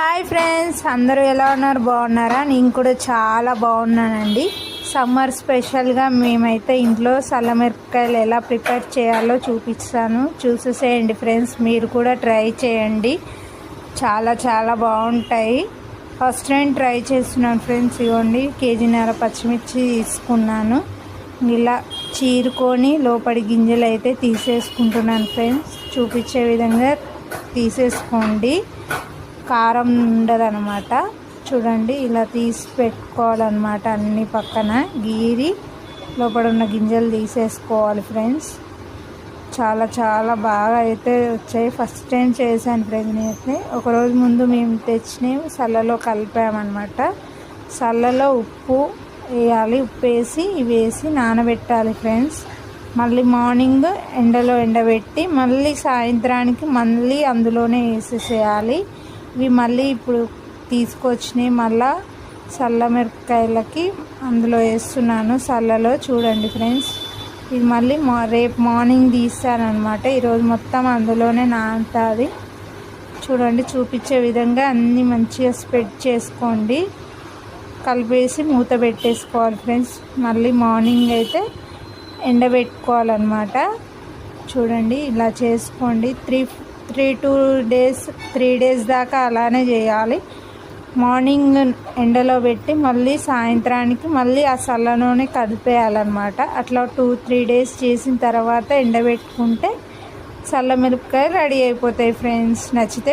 Hi friends అందరూ ఎలా ఉన్నారు? బాగున్నారా? నేను కూడా చాలా బాగున్నానండి. సమ్మర్ స్పెషల్గా మేమైతే ఇంట్లో సల్లమిరపకాయలు ఎలా ప్రిపేర్ చేయాలో చూపిస్తాను. చూసేసేయండి ఫ్రెండ్స్ మీరు కూడా ట్రై చేయండి. చాలా చాలా బాగుంటాయి. ఫస్ట్ టైం ట్రై చేస్తున్నాను ఫ్రెండ్స్ ఇవ్వండి. కేజీన్నర పచ్చిమిర్చి తీసుకున్నాను. ఇలా చీరుకొని లోపడి గింజలు అయితే తీసేసుకుంటున్నాను ఫ్రెండ్స్. చూపించే విధంగా తీసేసుకోండి. కారం ఉండదన్నమాట. చూడండి ఇలా తీసి పెట్టుకోవాలన్నమాట అన్ని పక్కన. గీరి లోపల ఉన్న గింజలు తీసేసుకోవాలి ఫ్రెండ్స్. చాలా చాలా బాగా అయితే వచ్చాయి. ఫస్ట్ టైం చేశాను ఫ్రెండ్స్ నేనైతే. ఒకరోజు ముందు మేము తెచ్చినవి సల్లలో కలిపామన్నమాట. సల్లలో ఉప్పు వేయాలి. ఉప్పు వేసి ఇవి వేసి నానబెట్టాలి ఫ్రెండ్స్. మళ్ళీ మార్నింగ్ ఎండలో ఎండబెట్టి మళ్ళీ సాయంత్రానికి మళ్ళీ అందులోనే వేసేసేయాలి. ఇవి మళ్ళీ ఇప్పుడు తీసుకొచ్చినాయి మళ్ళా చల్ల మిరపకాయలకి అందులో వేస్తున్నాను చల్లలో చూడండి ఫ్రెండ్స్ ఇది మళ్ళీ మా రేపు మార్నింగ్ తీస్తానమాట ఈరోజు మొత్తం అందులోనే నానుతుంది చూడండి చూపించే విధంగా అన్నీ మంచిగా స్ప్రెడ్ చేసుకోండి. కలిపేసి మూత పెట్టేసుకోవాలి ఫ్రెండ్స్. మళ్ళీ మార్నింగ్ అయితే ఎండబెట్టుకోవాలన్నమాట. చూడండి ఇలా చేసుకోండి. Three three two days three days దాకా అలానే చేయాలి. మార్నింగ్ ఎండలో పెట్టి మళ్ళీ సాయంత్రానికి మళ్ళీ ఆ చల్లలోనే కదిపేయాలన్నమాట. అట్లా టూ త్రీ డేస్ చేసిన తర్వాత ఎండబెట్టుకుంటే చల్ల మిరపకాయలు రెడీ అయిపోతాయి ఫ్రెండ్స్. నచ్చితే